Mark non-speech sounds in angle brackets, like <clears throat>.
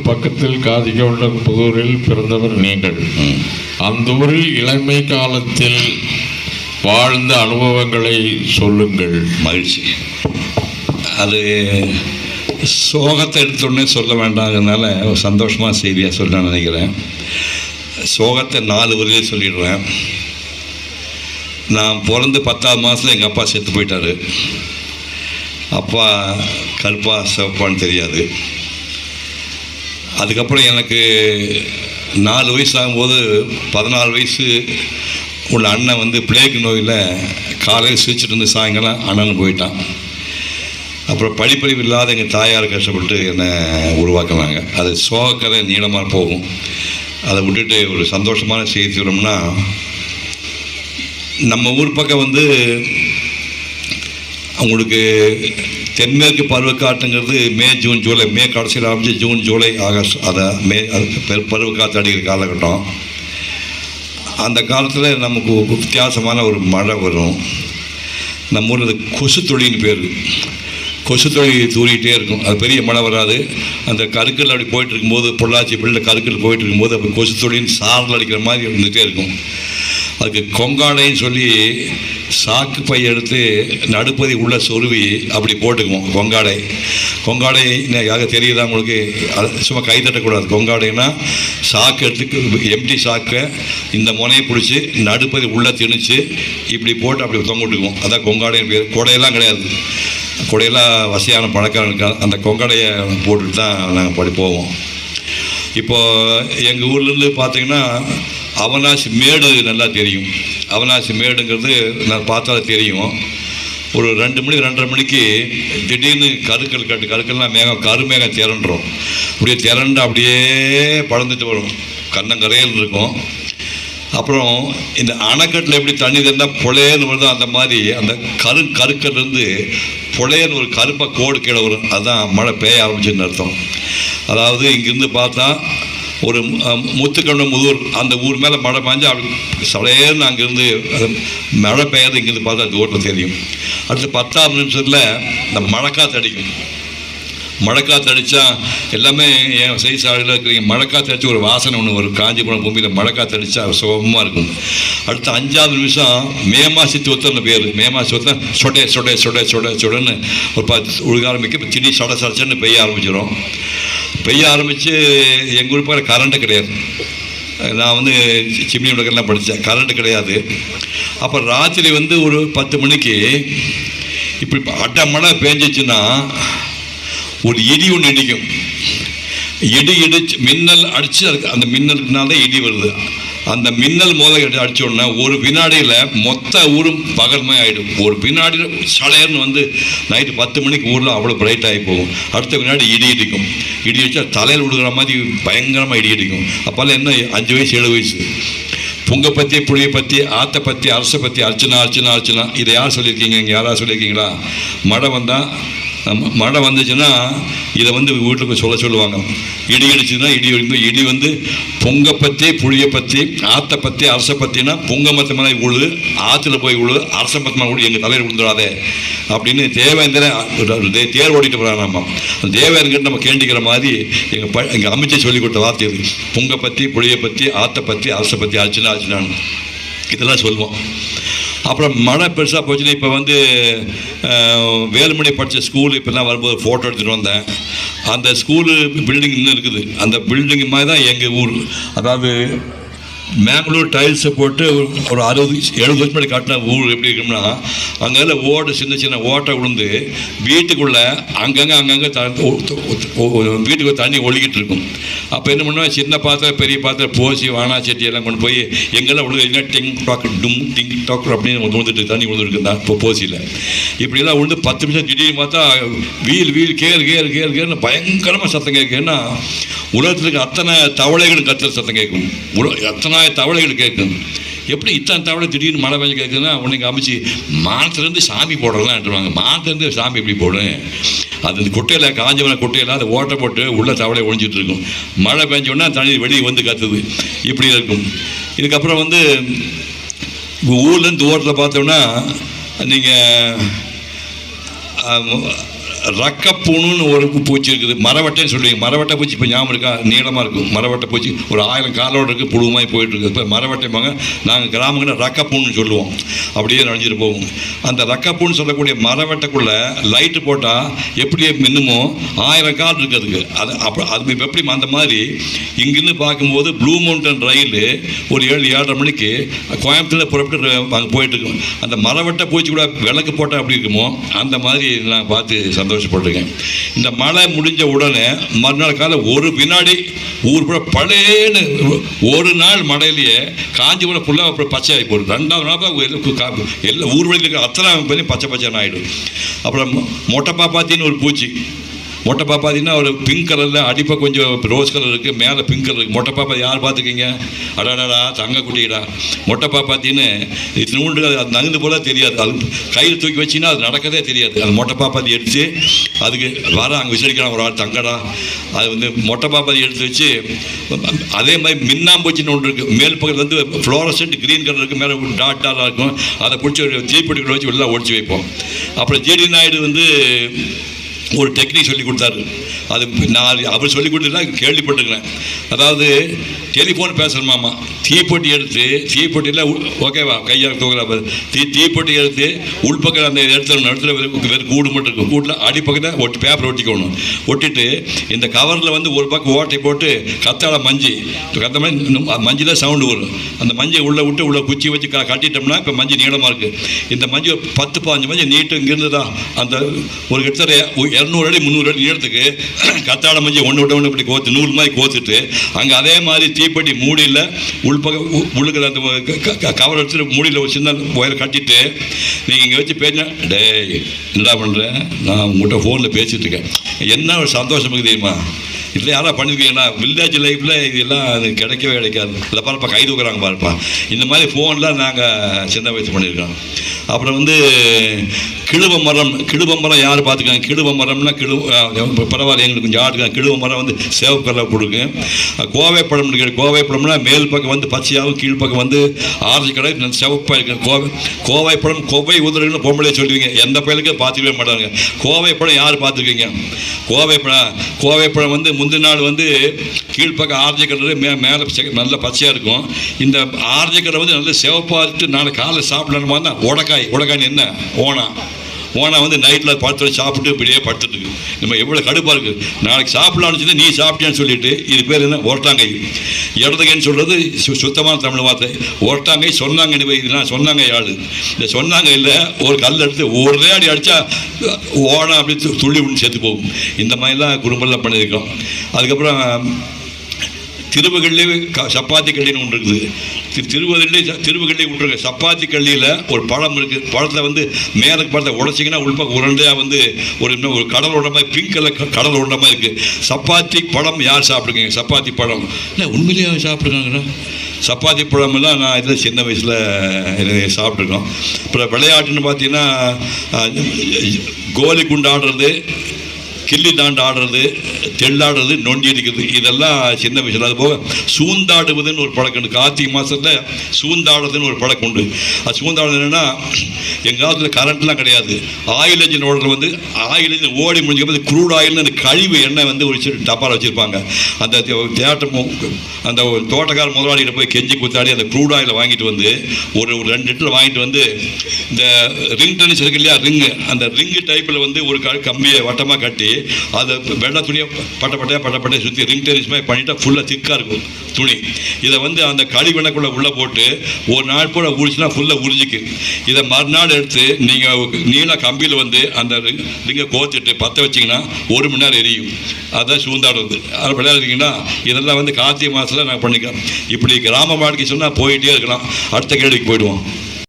பக்கத்தில் காதிகவுண்டன் புதூரில் பிறந்தவர் நீங்கள். அந்த ஊரில் இளமை காலத்தில் வாழ்ந்த அனுபவங்களை சொல்லுங்கள். மகிழ்ச்சி. அது சோகத்தை எடுத்தோடனே சொல்ல வேண்டாங்கிறதுனால ஒரு சந்தோஷமான செய்தியாக சொல்ல நினைக்கிறேன். சோகத்தை நாலு வரையிலே சொல்லிடுறேன். நான் பிறந்து பத்தாவது மாதத்தில் எங்கள் அப்பா செத்து போயிட்டாரு. அப்பா கருப்பா சிவப்பான்னு தெரியாது. அதுக்கப்புறம் எனக்கு நாலு வயசு ஆகும்போது பதினாலு வயசு உள்ள அண்ணன் வந்து பிளேக் நோயில் காலையில் சிரிச்சிட்டு இருந்து சாயங்காலம் அண்ணன் போயிட்டான். அப்புறம் படிப்பறிவு இல்லாத எங்கள் தாயார் கஷ்டப்பட்டு என்னை உருவாக்குனாங்க. அது சோகக்கதை நீளமாக போகும். அதை விட்டுட்டு ஒரு சந்தோஷமான செய்தி சொல்லணும்னா நம்ம ஊர் பக்கம் வந்து அவங்களுக்கு தென்மேற்கு பருவக்காற்றுங்கிறது மே ஜூன் ஜூலை மே கடைசியில் ஆரம்பித்து ஜூன் ஜூலை ஆகஸ்ட் அதை மே அது பெரு- பருவக்காற்று அடிக்கிற காலகட்டம். அந்த காலத்தில் நமக்கு வித்தியாசமான ஒரு மழை வரும். நம்ம ஊரில் அது கொசு தொழின்னு பேர். கொசு தொழில் தூரிகிட்டே இருக்கும். அது பெரிய மழை வராது. அந்த கருக்கல் அப்படி போயிட்டு இருக்கும்போது பொள்ளாச்சி பிள்ளை கருக்கல் போயிட்டு இருக்கும்போது கொசு தொழின்னு சாரல் அடிக்கிற மாதிரி இருந்துகிட்டே இருக்கும். அதுக்கு கொங்காடைன்னு சொல்லி சாக்கு பை எடுத்து நடுப்பதி உள்ள சொருவி அப்படி போட்டுக்குவோம். கொங்காடை. கொங்காடை யாக தெரியுதா உங்களுக்கு? அது சும்மா கை தட்டக்கூடாது. கொங்காடைன்னா சாக்கு எடுத்து எம்டி சாக்கை இந்த முனையை பிடிச்சி நடுப்பதி உள்ளே திணிச்சு இப்படி போட்டு அப்படி தொங்க விட்டுக்குவோம். அதான் கொங்காடைன்னு பேர். கொடையெல்லாம் கிடையாது. கொடையெல்லாம் வசதியான பழக்கம் அந்த கொங்காடையை போட்டுட்டு தான் நாங்கள் படி போவோம். இப்போது எங்கள் ஊர்லேருந்து பார்த்தீங்கன்னா அவனாசி மேடு நல்லா தெரியும். அவனாசி மேடுங்கிறது நான் பார்த்தாலே தெரியும். ஒரு ரெண்டு மணி ரெண்டரை மணிக்கு திடீர்னு கருக்கள் கட்டு கருக்கள்லாம் மேகம் கருமேகம் திரண்டுறோம் அப்படியே திரண்டு அப்படியே பழந்துட்டு வரும். கண்ணங்கரையில் இருக்கும். அப்புறம் இந்த அணைக்கட்டில் எப்படி தண்ணி தந்தால் புழையன்னு வருதோ அந்த மாதிரி அந்த கரு கருக்கல்லேருந்து புழையன்னு ஒரு கருப்பை கோடு கீழே வரும். அதுதான் மழை பெய்ய ஆரம்பிச்சுன்னு அர்த்தம். அதாவது இங்கேருந்து பார்த்தா ஒரு முத்துக்கண்ண முத்துக்கண்ட அந்த ஊர் மேலே மழை பாஞ்சா அப்படி சடையேன்னு அங்கேருந்து மழை பெய்யாது இங்கேருந்து பார்த்தா தூரத்தில் தெரியும். அடுத்து பத்தாம் நிமிஷத்தில் இந்த மழைக்காத்து அடிக்கும். மழைக்காத்து அடித்தா எல்லாமே என் சைஸ் ஆளில் இருக்கிறீங்க மழைக்காத்து அடித்து ஒரு வாசனை ஒன்று வரும். காஞ்சிபுரம் பூமியில் மழைக்காத்து அடித்தா சுகமாக இருக்கும். அடுத்த அஞ்சாவது நிமிஷம் மே மாசி ஒத்தன பேர். மே மாசி ஒத்தன் சொட்டை சொட்டை சொட்டை சொடே சொடன்னு ஒரு பத்து உழுக ஆரம்பிக்க திடீர் சட சடச்சன்னு பெய்ய ஆரம்பிச்சிடும் பெய்ய ஆரம்பித்து எங்கள் ஊர் பக்கம் கரண்ட்டு கிடையாது. நான் வந்து சிம்னி உலகெல்லாம் படித்தேன் கரண்ட்டு கிடையாது. அப்போ ராத்திரி வந்து ஒரு பத்து மணிக்கு இப்படி அட்டை மழை பேஞ்சிச்சுன்னா ஒரு இடி ஒன்று இடிக்கும். இடி இடிச்சு மின்னல் அடித்து அதுக்கு அந்த மின்னலுக்குனால இடி வருது. அந்த மின்னல் மோத அடித்தோடனே ஒரு வினாடியில் மொத்த ஊரும் பகல்மே ஆகிடும் ஒரு வினாடியில் சடையர்னு வந்து நைட்டு பத்து மணிக்கு ஊரில் அவ்வளோ பிரைட் ஆகி போகும். அடுத்த வினாடி இடி இடிக்கும். இடி அடித்தா தலையில் விடுகிற மாதிரி பயங்கரமாக இடி இடிக்கும். அப்போல்லாம் என்ன அஞ்சு வயசு ஏழு வயசு? புங்க பற்றி புளியை பற்றி ஆத்தை பற்றி அரசை பற்றி அர்ச்சனா அர்ச்சனா அர்ச்சனா. இதை யார் சொல்லியிருக்கீங்க? இங்கே யாராவது சொல்லியிருக்கீங்களா? மழை வந்தால் மழை வந்துச்சுன்னா இதை வந்து வீட்டுக்கு சொல்ல சொல்லுவாங்க. இடி இடிச்சுன்னா இடி இடி வந்து பொங்க பற்றி புளிய பற்றி ஆத்தை பற்றி அரசை பற்றினா பொங்க மத்த மேலே ஆற்றுல போய் உழுது அரச மத்த மேலே விழு எங்கள் தலையில் விழுந்துடாதே. அப்படின்னு தேவேந்திரன் தே- தேர் ஓடிட்டு போகிறான் நம்ம. தேவேந்திரன் நம்ம கேண்டிக்கிற மாதிரி எங்கள் ப எங்கள் அமைச்சர் சொல்லி கொடுத்த வார்த்தை இது பொங்க பற்றி புளிய பற்றி ஆத்தை பற்றி அரசை பற்றி ஆச்சுன்னா அர்ச்சனான்னு. இதெல்லாம் சொல்லுவோம். அப்புறம் மழை பெருசாக போச்சுன்னா இப்போ வந்து வேலுமணி படித்த ஸ்கூல் இப்போலாம் வரும்போது ஃபோட்டோ எடுத்துகிட்டு வந்தேன். அந்த ஸ்கூலு பில்டிங் இன்னும் இருக்குது. அந்த பில்டிங் மாதிரி தான் எங்கள் ஊர். அதாவது மேங்களூர் டைல்ஸை போட்டு ஒரு- அறுபது எழுபது வருஷம் முன்னாடி காட்டின ஊர் எப்படி இருக்கும்னா அங்கே ஓட்டை சின்ன சின்ன ஓட்டை விழுந்து வீட்டுக்குள்ளே அங்கங்கே அங்கங்கே வீட்டுக்கு தண்ணி ஒழுகிட்டு இருக்கும். அப்போ என்ன பண்ணுவேன் சின்ன பாத்திரம் பெரிய பாத்திரம் போசி வானா செட்டி எல்லாம் கொண்டு போய் எங்கெல்லாம் விழுந்து டிங் டாக் டும் டிங் டாக் அப்படின்னு விழுந்துட்டு தண்ணி விழுந்துருக்குதான் இப்போ போசியில். இப்படியெல்லாம் விழுந்து பத்து நிமிஷம் திடீர்னு பார்த்தா வீல் வீல் கேர் கேர் கேர் கேர்னு பயங்கரமாக சத்தம் கேட்கும். ஏன்னா உலகத்தில் இருக்க அத்தனை தவளைகளும் கத்துற சத்தம் கேட்கும். உல அத்தனை தவளைகள் கேட்கும். எப்படி இத்தனை தவளை திடீர்னு மழை பெஞ்சு கேட்குதுன்னா உன்னைக்கு அமைச்சு மானத்துலேருந்து சாமி போடுறதான்ட்டுருவாங்க மானத்துலேருந்து சாமி எப்படி போடும் அது அந்த குட்டையில் காஞ்சவன குட்டையில் அதை ஓட்டை போட்டு உள்ள தவளை ஒழிஞ்சிட்டு இருக்கும். மழை பெஞ்சோன்னா தண்ணீர் தண்ணி வெளியே வந்து கத்துது. இப்படி இருக்கும். இதுக்கப்புறம் வந்து ஊர்லேருந்து ஓரத்தில் பார்த்தோம்னா நீங்கள் ரக்கப்பூணுன்னு ஒரு பூச்சி இருக்குது. மரவட்டைன்னு சொல்லுவீங்க. மரவட்டை பூச்சி இப்போ ஞாபகம் இருக்கா? நீளமாக இருக்கும். மரவட்டை பூச்சி. ஒரு ஆயிரம் காலோட இருக்குது புழுமாய் போயிட்டுருக்கு இப்போ இப்போ போங்க நாங்கள் கிராமங்களில் ரக்கப்பூன்னு சொல்லுவோம். அப்படியே நனைஞ்சிட்டு போவோம். அந்த ரக்கப்பூன்னு சொல்லக்கூடிய மரவட்டைக்குள்ளே லைட்டு போட்டால் எப்படி மின்னுமோ? ஆயிரம் கால் இருக்குது அதுக்கு. அது அப்போ அது எப்படி அந்த மாதிரி? இங்கிருந்து பார்க்கும்போது ப்ளூ மவுண்டன் ரயில் ஒரு ஏழு ஏழரை மணிக்கு கோயம்புத்தூரில் புறப்பட்டு அங்கே போயிட்டுருக்கோம் அந்த மரவட்டை பூச்சி கூட விளக்கு போட்டால் அப்படி இருக்குமோ? அந்த மாதிரி நான் பார்த்து சந்தோஷப்பட்டிருக்கேன். இந்த மழை முடிஞ்ச உடனே மறுநாள் காலை ஒரு வினாடி ஊர் கூட பழையன்னு ஒரு நாள் மழையிலேயே காஞ்சிபுரம் ஃபுல்லாக அப்புறம் பச்சை ஆகி போடும் ரெண்டாவது நாள் எல்லாம் எல்லா ஊர் வழியில் இருக்கிற அத்தனை பேரையும் பச்சை பச்சைன்னு ஆகிடும் அப்புறம் மொட்டை பாப்பாத்தின்னு ஒரு பூச்சி. மொட்டை பார்த்தீங்கன்னா ஒரு பிங்க் கலரில் அடிப்பை கொஞ்சம் ரோஸ் கலர் இருக்குது மேலே பிங்க் கலர் இருக்குது மொட்டை பாப்பா யார் பார்த்துக்கீங்க அடாடாடா தங்க குட்டிடா. மொட்டை இது நூண்டு அது நகுந்து போல தெரியாது. அது கையில் தூக்கி வச்சின்னா அது நடக்கதே தெரியாது. அது மொட்டை பாப்பாத்தி எடுத்து அதுக்கு வர அங்கே விசாரிக்கலாம் ஒரு ஆள் தங்கடா. அது வந்து மொட்டை பார்த்து எடுத்து வச்சு அதே மாதிரி மின்னாம்பூச்சின்னு ஒன்று இருக்குது மேல் பக்கத்தில் வந்து ஃப்ளோரசன்ட் க்ரீன் கலர் இருக்குது மேலே டாட் டாட்டாக இருக்கும். அதை பிடிச்சி ஒரு தீப்பெட்டிக்குள்ள வச்சு உள்ளே ஒடிச்சு வைப்போம். அப்புறம் ஜேடி நாயுடு வந்து ஒரு டெக்னிக் சொல்லி கொடுத்தாரு. அது நான் அவர் சொல்லி கொடுத்தா கேள்விப்பட்டிருக்கிறேன். அதாவது டெலிஃபோன் பேசணுமாமா தீப்பொட்டி எடுத்து தீப்பொட்டியில் ஓகேவா கையால் தூக்குறா தீ தீப்பொட்டி எடுத்து உள்பக்கம் அந்த இடத்துல இடத்துல வெறும் வெறும் கூடு மட்டும் இருக்கும் கூட்டில் அடிப்பக்கத்தில் ஒட்டி பேப்பர் ஒட்டிக்கணும். ஒட்டிட்டு இந்த கவரில் வந்து ஒரு பக்கம் ஓட்டை போட்டு கத்தாழ மஞ்சி. கத்த மாதிரி மஞ்சள் தான் சவுண்டு வரும். அந்த மஞ்சள் உள்ளே விட்டு உள்ளே குச்சி வச்சு க கட்டிட்டோம்னா இப்போ மஞ்சள் நீளமாக இருக்குது இந்த மஞ்சள் பத்து பாஞ்சு மஞ்சள் நீட்டு இங்கிருந்து தான். அந்த ஒரு கிட்டத்தட்ட இரநூறு அடி முந்நூறு அடி நீளத்துக்கு <clears throat> கத்தாழ மஞ்சி ஒன்று விட ஒன்று இப்படி கோத்து நூல் மாதிரி கோத்துட்டு அங்கே அதே மாதிரி தீப்பெட்டி மூடியில் உள்பக உள்ளுக்கிற அந்த க- க- கவர் எடுத்துட்டு மூடியில் ஒரு சின்ன ஒயர் கட்டிட்டு நீங்கள் இங்கே வச்சு பேசினா டேய் என்ன பண்ணுறேன் நான் உங்கள்கிட்ட ஃபோனில் பேசிகிட்டு இருக்கேன். என்ன ஒரு சந்தோஷம் இருக்குது தெரியுமா? இதில் யாராவது பண்ணிருக்கீங்கன்னா வில்லேஜ் லைஃப்பில் இதெல்லாம் அது கிடைக்கவே கிடைக்காது. இல்லை பாருப்பா கை தூக்குறாங்க பாருப்பா. இந்த மாதிரி ஃபோன்லாம் நாங்கள் சின்ன வயசு பண்ணியிருக்கோம் அப்புறம் வந்து கிழுவ மரம் கிழுவ மரம் யார் பார்த்துக்காங்க? கிழுவ மரம்னா கிழு பரவாயில்ல எங்களுக்கு கொஞ்சம் ஆடுக்காங்க கிழுவ மரம் வந்து சேவக்கரில் கலர் கொடுக்கு. கோவை பழம் இருக்கு. கோவை பழம்னா மேல் பக்கம் வந்து பச்சையாகவும் கீழ் பக்கம் வந்து ஆரஞ்சு கடை சிவப்பாக இருக்கு. கோவை கோவை பழம் கோவை உதிரன்னு பொம்பளை சொல்லுவீங்க. எந்த பயிலுக்கும் பார்த்துக்கவே மாட்டாங்க. கோவை பழம் யார் பார்த்துருக்கீங்க? கோவை பழம் கோவை பழம் வந்து முந்தின நாள் வந்து கீழ்ப்பக்கம் ஆரஞ்சு மே மேலே நல்ல பச்சையாக இருக்கும். இந்த ஆரஞ்சு கலர் வந்து நல்ல சிவப்பாக நாளை காலை சாப்பிடணுமா தான் உடக்காய் உடக்காய்னு என்ன? ஓனா போனால் வந்து நைட்டில் படுத்து சாப்பிட்டு இப்படியே படுத்துட்டு நம்ம எவ்வளோ கடுப்பாக இருக்குது நாளைக்கு சாப்பிடலாம்னு சொல்லி நீ சாப்பிட்டியான்னு சொல்லிட்டு இது பேர் என்ன? ஒரட்டாங்கை. இடதுகைன்னு சொல்கிறது சு சுத்தமான தமிழ் வார்த்தை. ஒரட்டாங்கை சொன்னாங்க இதெல்லாம் சொன்னாங்க ஆள் இந்த சொன்னாங்க இல்லை ஒரு கல் எடுத்து ஒரே அடி அடித்தா ஓனா அப்படி துள்ளி விட்டு சேர்த்து போகும். இந்த மாதிரிலாம் குடும்பம்லாம் பண்ணியிருக்கோம். அதுக்கப்புறம் திருவகள்ளி க சப்பாத்தி கள்ளின்னு ஒன்று இருக்குது. திருவதிலே திருவகள்ளி ஒன்று சப்பாத்தி கள்ளியில் ஒரு பழம் இருக்குது பழத்தில் வந்து மேலே பழத்தை உடச்சிங்கன்னா உள்பக்கம் உருண்டையாக வந்து ஒரு இன்னும் ஒரு கடல் உருண்டை மாதிரி பிங்க் கலர் கடல் உருண்டை மாதிரி இருக்குது சப்பாத்தி பழம் யார் சாப்பிடுங்க சப்பாத்தி பழம். இல்லை உண்மையிலேயே சாப்பிட்ருக்காங்கண்ணா சப்பாத்தி பழமெல்லாம் நான் இதில் சின்ன வயசில் சாப்பிட்ருக்கோம். அப்புறம் விளையாட்டுன்னு பார்த்தீங்கன்னா கோலி குண்டு ஆடுறது கில்லி தாண்டு ஆடுறது தெள்ளாடுறது நொண்டி அடிக்கிறது இதெல்லாம் சின்ன விஷயம். அது போக சூந்தாடுவதுன்னு ஒரு பழக்கம் உண்டு. கார்த்திகை மாதத்தில் சூந்தாடுறதுன்னு ஒரு பழக்கம் உண்டு. அது சூந்தாடுறது என்னென்னா எங்கள் காலத்தில் கரண்ட்லாம் கிடையாது. ஆயில் இன்ஜின் ஓடுறது வந்து ஆயில் இன்ஜின் ஓடி முடிஞ்சப்போ க்ரூட் ஆயில்னு அந்த கழிவு எண்ணெய் வந்து ஒரு சின்ன டப்பாவில் வச்சுருப்பாங்க. அந்த தேட்டமும் அந்த ஒரு தோட்டக்கார முதலாளிகிட்ட போய் கெஞ்சி குத்தாடி அந்த க்ரூட் ஆயில் வாங்கிட்டு வந்து ஒரு ஒரு ரெண்டு லிட்டர் வாங்கிட்டு வந்து இந்த ரிங் டென்னிஸ் இருக்கு இல்லையா ரிங்கு. அந்த ரிங்கு டைப்பில் வந்து ஒரு க கம்பியை வட்டமாக கட்டி அதை வெள்ளை துணியை பட்ட பட்டையாக பட்ட பட்டையை சுற்றி ரிங் டெரிஸ் மாதிரி பண்ணிட்டா ஃபுல்லாக திக்காக இருக்கும் துணி. இதை வந்து அந்த கழிவெண்ணக்குள்ளே உள்ளே போட்டு ஒரு நாள் கூட உரிச்சுனா ஃபுல்லாக உறிஞ்சிக்கு. இதை மறுநாள் எடுத்து நீங்கள் நீள கம்பியில் வந்து அந்த ரிங்கை கோத்துட்டு பற்ற வச்சிங்கன்னா ஒரு மணி நேரம் எரியும். அதான் சூந்தாடுறது அது விளையாடுறீங்கன்னா இதெல்லாம் வந்து கார்த்திகை மாதத்தில் நாங்கள் பண்ணிக்கலாம். இப்படி கிராம வாழ்க்கை சொன்னால் போயிட்டே இருக்கலாம். அடுத்த கேள்விக்கு போயிடுவோம்.